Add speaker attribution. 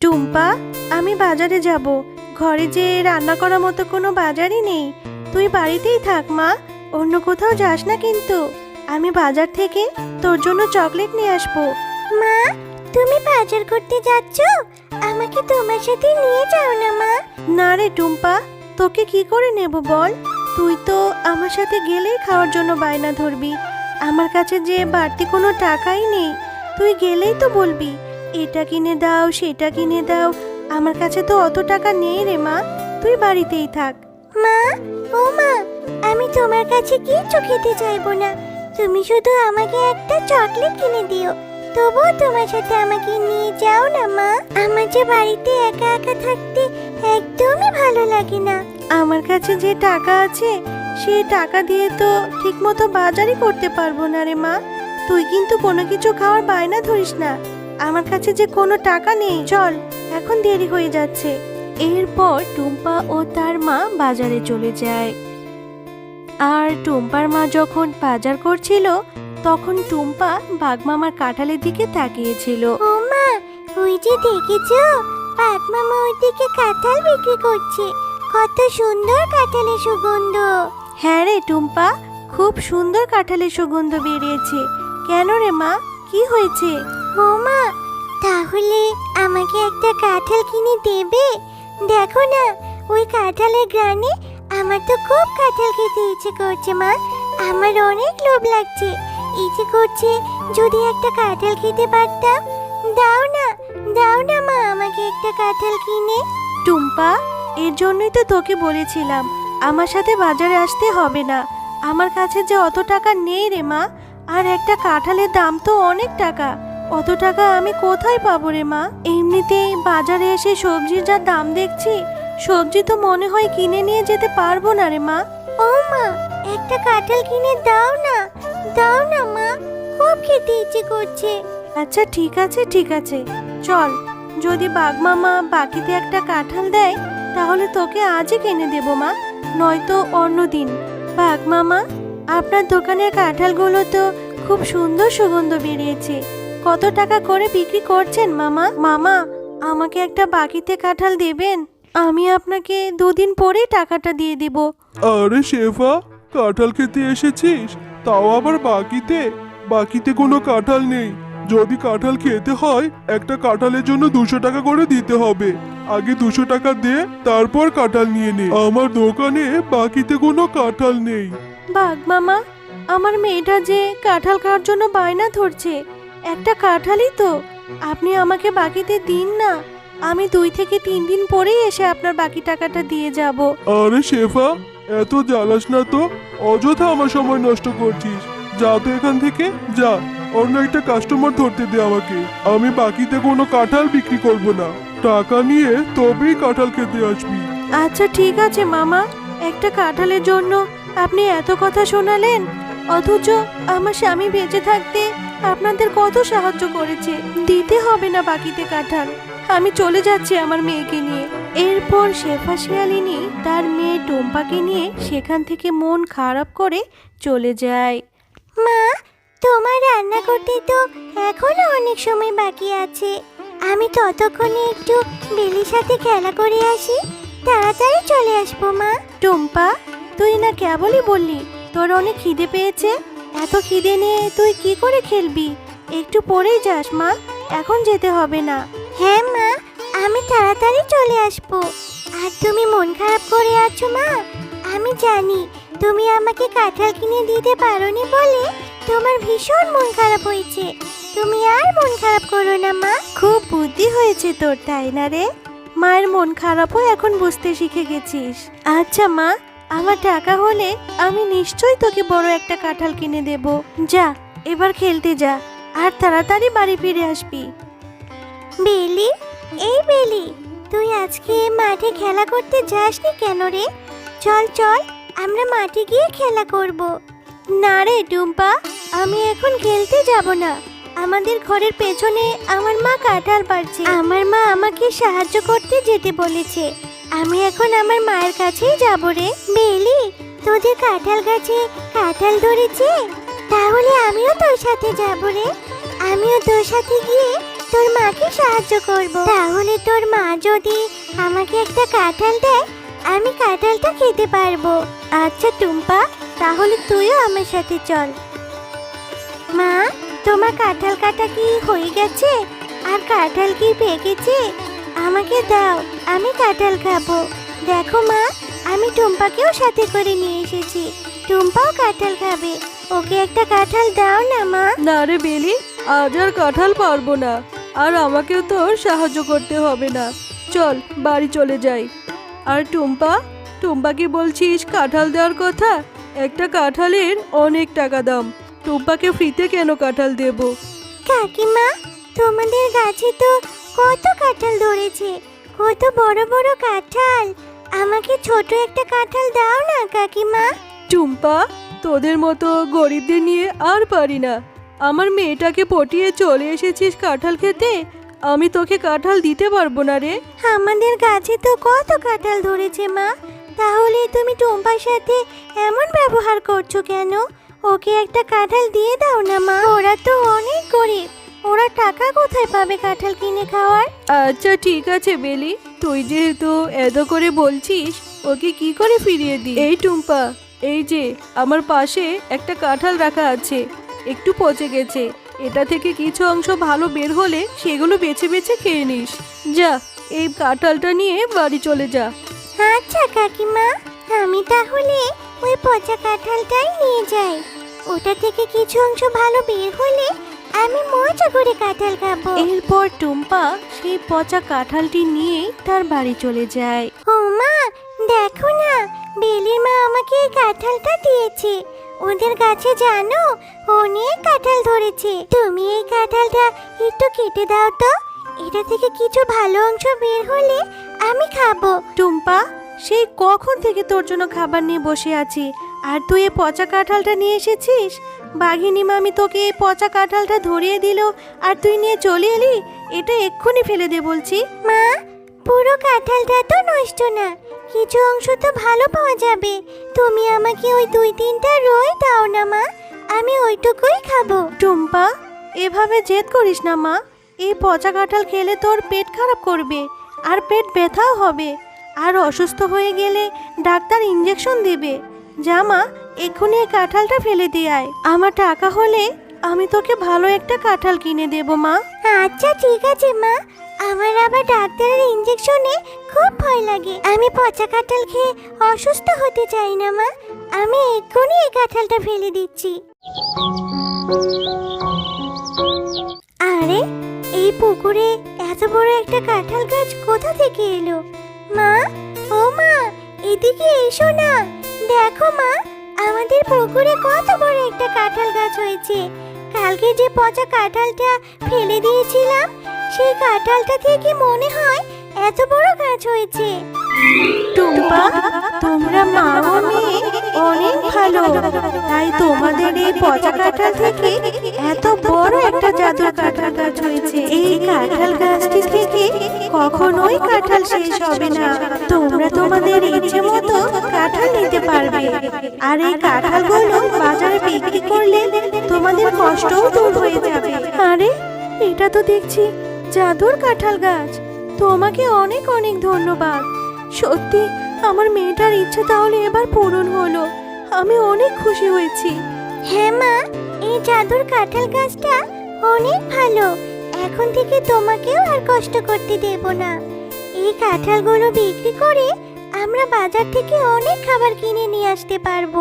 Speaker 1: টুম্পা আমি বাজারে যাব। ঘরে যে রান্না করার মতো কোনো বাজারই নেই। তুই বাড়িতেই থাক মা। অন্য কোথাও যাস না কিন্তু। আমি বাজার থেকে তোর জন্য চকলেট নিয়ে আসব।
Speaker 2: মা তুমি বাজার করতে যাচ্ছ? আমাকে তোমার সাথে নিয়ে যাও না মা।
Speaker 1: না রে টুম্পা তোকে কি করে নেব বল? তুই তো আমার সাথে গেলেই খাওয়ার জন্য বায়না ধরবি। আমার কাছে যে বাড়তি কোনো টাকাই নেই তুই গেলেই তো বলবি। এটা কিনে দাও সেটা কিনে দাও। আমার কাছে তো অত টাকা নেই রে মা। তুই বাড়িতেই থাক।
Speaker 2: মা ও মা আমি তোমার কাছে কিচ্ছু খেতে চাইব না। তুমি শুধু আমাকে একটা চকলেট কিনে দিও। তবুও তোমার সাথে আমাকে নিয়ে যাও না মা। আমার যে বাড়িতে একা একা থাকতে একদমই ভালো লাগে না।
Speaker 1: আমার কাছে যে টাকা আছে সেই টাকা দিয়ে তো ঠিকমতো বাজারই করতে পারব না রে মা। তুই কিন্তু কোনো কিছু খাওয়ার বায়না ধরিস না। আমার কাছে যে কোনো টাকা নেই চল এখন দেরি হয়ে যাচ্ছে। এরপর টুম্পা ও তার মা বাজারে চলে যায়। আর টুম্পার মা যখন বাজার করছিল তখন টুম্পা বাগমামার কাঁঠালের দিকে তাকিয়েছিল।
Speaker 2: ও মা ওই যে দেখেছ পাক মামা ওই দিকে কাঁঠাল বিক্রি করছে। কত সুন্দর কাঁঠালের সুগন্ধ।
Speaker 1: হ্যাঁ রে টুম্পা খুব সুন্দর কাঁঠালের সুগন্ধ বেরিয়েছে। কেন রে মা কি হয়েছে?
Speaker 2: ও মা, তাহলে আমাকে একটা কাঁঠাল কিনে দেবে? দেখো না, ওই কাঁঠালের গ্রানে আমার তো খুব কাঁঠাল খেতে ইচ্ছে করছে মা। আমার অনেক লোভ লাগছে। ইচ্ছে করছে যদি একটা কাঁঠাল খেতে পারতাম। দাও না দাও না মা, আমাকে একটা কাঁঠাল কিনে।
Speaker 1: টুম্পা, এর জন্যই তো তোকে বলেছিলাম, আমার সাথে বাজারে আসতে হবে না। আমার কাছে যে অত টাকা নেই রে মা, আর একটা কাঁঠালের দাম তো অনেক টাকা। অত টাকা আমি কোথায় পাবো রে মা? এমনিতেই বাজারে এসে সবজির যা দাম দেখছি সবজি তো মনে হয় কিনে নিয়ে যেতে পারব না রে মা।
Speaker 2: ও মা একটা কাঁঠাল কিনে দাও না দাও না মা খুব খেতে ইচ্ছে করছে।
Speaker 1: আচ্ছা ঠিক আছে ঠিক আছে। চল যদি বাগমামা বাকিতে একটা কাঁঠাল দেয় তাহলে তোকে আজই কিনে দেবো মা নয়তো অন্য দিন। বাগমামা আপনার দোকানের কাঁঠালগুলো তো খুব সুন্দর সুগন্ধ বেরিয়েছে। কত টাকা করে বিক্রি করছেন মামা? মামা আমাকে একটা বাকিতে কাঁঠাল দেবেন। আমি আপনাকে দুদিন পরেই টাকাটা দিয়ে দিব।
Speaker 3: আরে শেফা কাঁঠাল খেতে এসেছিস? তাও আবার বাকিতে? বাকিতে কোনো কাঁঠাল নেই। যদি কাঁঠাল খেতে হয় একটা কাঁঠালের জন্য দুশো টাকা করে দিতে হবে। আগে দুশো টাকা দে তারপর কাঁঠাল নিয়ে নে। আমার দোকানে বাকিতে কোনো কাঁঠাল নেই।
Speaker 1: বাঘ মামা আমার মেয়েটা যে কাঁঠাল খাওয়ার জন্য বায়না ধরছে একটা কাঁঠালই তো। আপনি আমাকে বাকিতে দিন না। আমি দুই থেকে তিন দিন পরেই এসে আপনার বাকি টাকাটা দিয়ে যাব।
Speaker 3: আরে শেফা এত জ্বালাস না তো? অযথা আমার সময় নষ্ট করছিস। যা তো এখান থেকে যা। অন্য একটা কাস্টমার ধরতে দে আমাকে। আমি বাকিতে কোনো কাঁঠাল বিক্রি করব না। টাকা নিয়ে তবেই কাঁঠাল খেতে আসবি।
Speaker 1: আচ্ছা ঠিক আছে মামা। একটা কাঁঠালের জন্য আপনি এত কথা শোনালেন। অথচ আমার স্বামী বেঁচে থাকতে আপনাদের কত সাহায্য করেছে দিতে হবে না বাকিতে কাঁঠাল। আমি চলে যাচ্ছি আমার মেয়েকে নিয়ে। এরপর শেফা শিয়ালিনী তার মেয়ে টম্পাকে নিয়ে সেখান থেকে মন খারাপ করে চলে যায়।
Speaker 2: মা তোমার রান্না করতে তো এখনও অনেক সময় বাকি আছে। আমি ততক্ষণে একটু বেলির সাথে খেলা করে আসি। তাড়াতাড়ি চলে আসব মা।
Speaker 1: টম্পা তুই না কেবলই বললি তোর অনেক খিদে পেয়েছে? এত খিদে নিয়ে তুই কি করে খেলবি? একটু পরেই যাস মা। এখন যেতে হবে না।
Speaker 2: হ্যাঁ মা। আমি তাড়াতাড়ি চলে আসব। আর তুমি মন খারাপ করে আছো মা? আমি জানি তুমি আমাকে কাঁঠাল কিনে দিতে পারোনি বলে তোমার ভীষণ মন খারাপ হয়েছে। তুমি আর মন খারাপ করো না মা।
Speaker 1: খুব বুদ্ধি হয়েছে তোর তাই না রে? মায়ের মন খারাপও এখন বুঝতে শিখে গেছিস। আচ্ছা মা। আমার টাকা হলে আমি নিশ্চয়ই তোকে বড় একটা কাঁঠাল কিনে দেব। যা এবার খেলতে যা আর তাড়াতাড়ি বাড়ি ফিরে আসবি।
Speaker 2: বেলি এই বেলি তুই আজকে মাঠে খেলা করতে যাসনি কেন রে? চল চল আমরা মাঠে গিয়ে খেলা করব।
Speaker 1: না রে টুম্পা আমি এখন খেলতে যাব না। আমাদের ঘরের পেছনে আমার মা কাঁঠাল পারছে আমার মা আমাকে সাহায্য করতে যেতে বলেছে। আমি এখন আমার মায়ের কাছেই যাব রে।
Speaker 2: বেলি, তোদের কাঁঠাল গাছে কাঁঠাল ধরেছে? তাহলে আমিও তোর সাথে যাব রে। আমিও তোর সাথে গিয়ে তোর মাকে সাহায্য করব। তাহলে তোর মা যদি আমাকে একটা কাঁঠাল দেয়, আমি কাঁঠালটা খেতে পারব। আচ্ছা টুম্পা, তাহলে তুইও আমার সাথে চল। মা, তোমার কাঁঠাল কাটা কি হয়ে গেছে? আর কাঁঠাল কি পেকেছে? আমাকে দাও আমি কাঁঠাল খাব। দেখো মা আমি টুম্পাকেও সাথে করে নিয়ে এসেছি। টুম্পাও কাঁঠাল খাবে। ওকে একটা কাঁঠাল দাও না মা।
Speaker 4: না রে বেলি আজ আর কাঁঠাল পারব না। আর আমাকেও তোর সাহায্য করতে হবে না। চল বাড়ি চলে যাই। আর টুম্পা টুম্পাকে বলছিস কাঁঠাল দেওয়ার কথা? একটা কাঁঠালের অনেক টাকা দাম। টুম্পাকে ফ্রিতে কেন কাঁঠাল দেব?
Speaker 2: কাকিমা তোমাদের গাছে তো কত কাঁঠাল ধরেছে কত বড় বড় কাঁঠাল। আমাকে ছোট একটা কাঁঠাল দাও না কাকিমা।
Speaker 4: টুম্পা তোদের মতো গরিবদের নিয়ে আর পারি না। আমার মেয়েটাকে পটিয়ে চলে এসেছিস কাঁঠাল খেতে আমি তোকে কাঁঠাল দিতে পারব না রে।
Speaker 2: আমাদের গাছে তো কত কাঁঠাল ধরেছে মা। তাহলে তুমি টুম্পার সাথে এমন ব্যবহার করছ কেন? ওকে একটা কাঁঠাল দিয়ে দাও না মা। ওরা তো অনেক গরিব। ওরা টাকা কোথায় পাবে কাঁঠাল কিনে খাওয়ার?
Speaker 4: আচ্ছা ঠিক আছে বেলি। তুই যেহেতু এত করে বলছিস ওকে কি করে ফিরিয়ে দি এই টুম্পা এই যে আমার পাশে একটা কাঁঠাল রাখা আছে। একটু পচে গেছে। এটা থেকে কিছু অংশ ভালো বের হলে সেগুলো বেছে বেছে খেয়ে নিস। যা এই কাঁঠালটা নিয়ে বাড়ি চলে যা।
Speaker 2: আচ্ছা কাকিমা। আমি তাহলে ওই পচা কাঁঠালটাই নিয়ে যাই। ওটা থেকে কিছু অংশ ভালো বের হলে আমি মজা করে কাঁঠাল খাব।
Speaker 1: এরপর টুম্পা সেই পচা কাঁঠালটি নিয়ে তার বাড়ি চলে যায়।
Speaker 2: ও মা দেখো না বেলির মা আমাকে এই কাঁঠালটা দিয়েছে। ওদের গাছে জানো অনেক কাঁঠাল ধরেছে। তুমি এই কাঁঠালটা একটু কেটে দাও তো। এটা থেকে কিছু ভালো অংশ বের হলে আমি খাব।
Speaker 1: টুম্পা সেই কখন থেকে তোর জন্য খাবার নিয়ে বসে আছি? আর তুই এই পচা কাঁঠালটা নিয়ে এসেছিস? বাঘিনী মামি তোকে এই পচা কাঁঠালটা ধরিয়ে দিল আর তুই নিয়ে চলে এলি? এটা এক্ষুনি ফেলে দে বলছি।
Speaker 2: মা পুরো কাঁঠালটা তো নষ্ট না। কিছু অংশ তো ভালো পাওয়া যাবে। তুমি আমাকে ওই দুই তিনটা রই দাও না মা। আমি ওইটুকুই খাব।
Speaker 1: টুম্পা এভাবে জেদ করিস না মা। এই পচা কাঁঠাল খেলে তোর পেট খারাপ করবে আর পেট ব্যথাও হবে। আর অসুস্থ হয়ে গেলে ডাক্তার ইঞ্জেকশন দেবে। যা মা এক্ষুনি এই কাঁঠালটা ফেলে দিয়ে আয়। আমার টাকা হলে আমি তোকে ভালো একটা কাঁঠাল কিনে দেবো, মা।
Speaker 2: আচ্ছা ঠিক আছে, মা। আমার আবার ডাক্তারের ইঞ্জেকশনে খুব ভয় লাগে। আমি পচা কাঁঠাল খেয়ে অসুস্থ হতে চাই না, মা। আমি এক্ষুনি এই কাঁঠালটা ফেলে দিচ্ছি। আরে, এই পুকুরে এত বড় একটা কাঁঠাল গাছ কোথা থেকে এলো? মা, ও মা, এদিকে এসো না। দেখো, মা। আমাদের পুকুরে কত বড় একটা কাঁঠাল গাছ হয়েছে। কালকে যে পচা কাঁঠালটা ফেলে দিয়েছিলাম, সেই কাঁঠালটা থেকে মনে হয় এত বড় গাছ হয়েছে।
Speaker 1: টুম্পা, তোমরা মা ও মেয়ে অনেক ভালো। তাই তোমাদের এই পচা কাঁঠাল থেকে এত বড় একটা জাদুর কাঁঠাল গাছ হয়েছে। এই কাঁঠাল গাছটি থেকে কখনোই কাঁঠাল শেষ হবে না। তোমরা তোমাদের মতো কাঁঠাল নিতে পারবে। আর এই কাঁঠালগুলো বাজারে বিক্রি করলে তোমাদের কষ্টও দূর হয়ে যাবে। আরে, এটা তো দেখছি জাদুর কাঁঠাল গাছ। তোমাকে অনেক অনেক ধন্যবাদ। সত্যি, আমার মেয়েটার ইচ্ছে তাহলে এবার পূরণ হলো। আমি অনেক খুশি হয়েছি।
Speaker 2: হ্যাঁ মা, এই জাদুর কাঁঠাল গাছটা অনেক ভালো। এখন থেকে তোমাকেও আর কষ্ট করতে দেব না। এই কাঁঠালগুলো বিক্রি করে আমরা বাজার থেকে অনেক খাবার কিনে নিয়ে আসতে পারব।